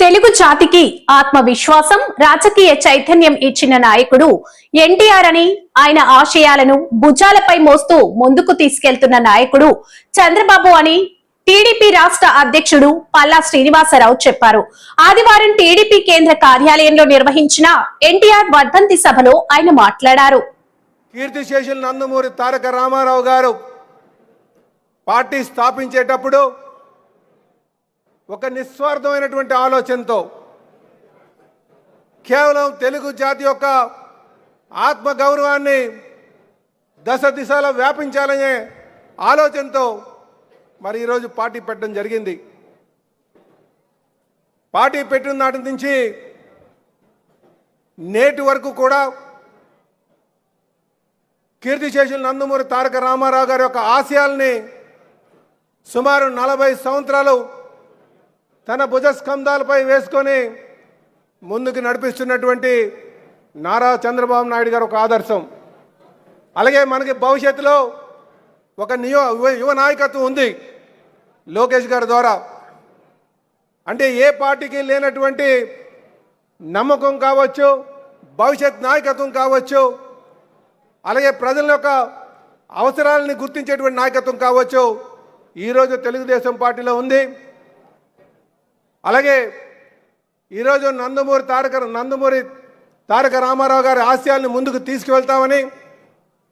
తెలుగు జాతికి ఆత్మవిశ్వాసం రాజకీయ చైతన్యం ఇచ్చిన నాయకుడు ఎన్టీఆర్ అని ఆయన ఆశయాలను భుజాలపై మోస్తూ ముందుకు తీసుకెళ్తున్న నాయకుడు చంద్రబాబు అని టీడీపీ రాష్ట్ర అధ్యక్షుడు పల్లా శ్రీనివాసరావు చెప్పారు. ఆదివారం టీడీపీ కేంద్ర కార్యాలయంలో నిర్వహించిన ఎన్టీఆర్ వర్ధంతి సభలో ఆయన మాట్లాడారు. కీర్తిశేషులు నందమూరి తారక రామారావు గారు పార్టీ స్థాపించేటప్పుడు ఒక నిస్వార్థమైనటువంటి ఆలోచనతో కేవలం తెలుగు జాతి యొక్క ఆత్మ గౌరవాన్ని దశ దిశలో వ్యాపించాలనే ఆలోచనతో మరి ఈరోజు పార్టీ పెట్టడం జరిగింది. పార్టీ పెట్టిన నాటి నుంచి నేటి వరకు కూడా కీర్తిశేషులు నందమూరి తారక రామారావు గారి యొక్క ఆశయాల్ని సుమారు నలభై సంవత్సరాలు తన భుజస్కంధాలపై వేసుకొని ముందుకు నడిపిస్తున్నటువంటి నారా చంద్రబాబు నాయుడు గారు ఒక ఆదర్శం. అలాగే మనకి భవిష్యత్తులో ఒక నియో యువ యువ నాయకత్వం ఉంది లోకేష్ గారి ద్వారా. అంటే ఏ పార్టీకి లేనటువంటి నమ్మకం కావచ్చు భవిష్యత్ నాయకత్వం కావచ్చు అలాగే ప్రజల యొక్క అవసరాలని గుర్తించేటువంటి నాయకత్వం కావచ్చు ఈరోజు తెలుగుదేశం పార్టీలో ఉంది. అలాగే ఈరోజు నందమూరి తారక నందమూరి తారక రామారావు గారి ఆశయాల్ని ముందుకు తీసుకువెళ్తామని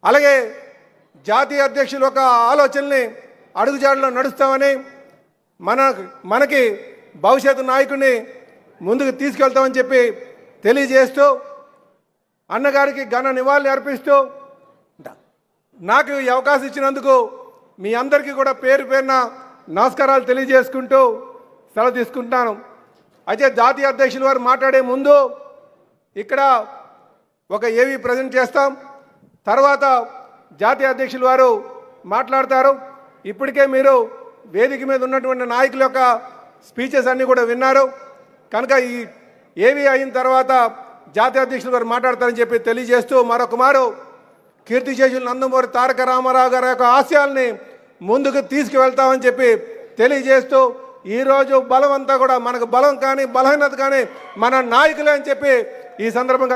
అలాగే జాతీయ అధ్యక్షులు ఒక ఆలోచనని అడుగుజాడలో నడుస్తామని మన మనకి భవిష్యత్తు నాయకుడిని ముందుకు తీసుకెళ్తామని చెప్పి తెలియజేస్తూ అన్నగారికి ఘన నివాళులు అర్పిస్తూ నాకు ఈ అవకాశం ఇచ్చినందుకు మీ అందరికీ కూడా పేరు పేరున నమస్కారాలు తెలియజేసుకుంటూ సెలవు తీసుకుంటున్నాను అయితే జాతీయ అధ్యక్షులు వారు మాట్లాడే ముందు ఇక్కడ ఒక ఏవి ప్రజెంట్ చేస్తాం. తర్వాత జాతీయ అధ్యక్షులు వారు మాట్లాడతారు. ఇప్పటికే మీరు వేదిక మీద ఉన్నటువంటి నాయకుల యొక్క స్పీచెస్ అన్నీ కూడా విన్నారు. కనుక ఈ ఏవి అయిన తర్వాత జాతీయ అధ్యక్షులు వారు మాట్లాడతారని చెప్పి తెలియజేస్తూ మరొకమారు కీర్తిశేషులు నందమూరి తారక రామారావు గారి యొక్క ఆశయాల్ని ముందుకు తీసుకువెళ్తామని చెప్పి తెలియజేస్తూ ఈరోజు బలం అంతా కూడా మనకు బలం కానీ బలహీనత కానీ మన నాయకులే అని చెప్పి ఈ సందర్భంగా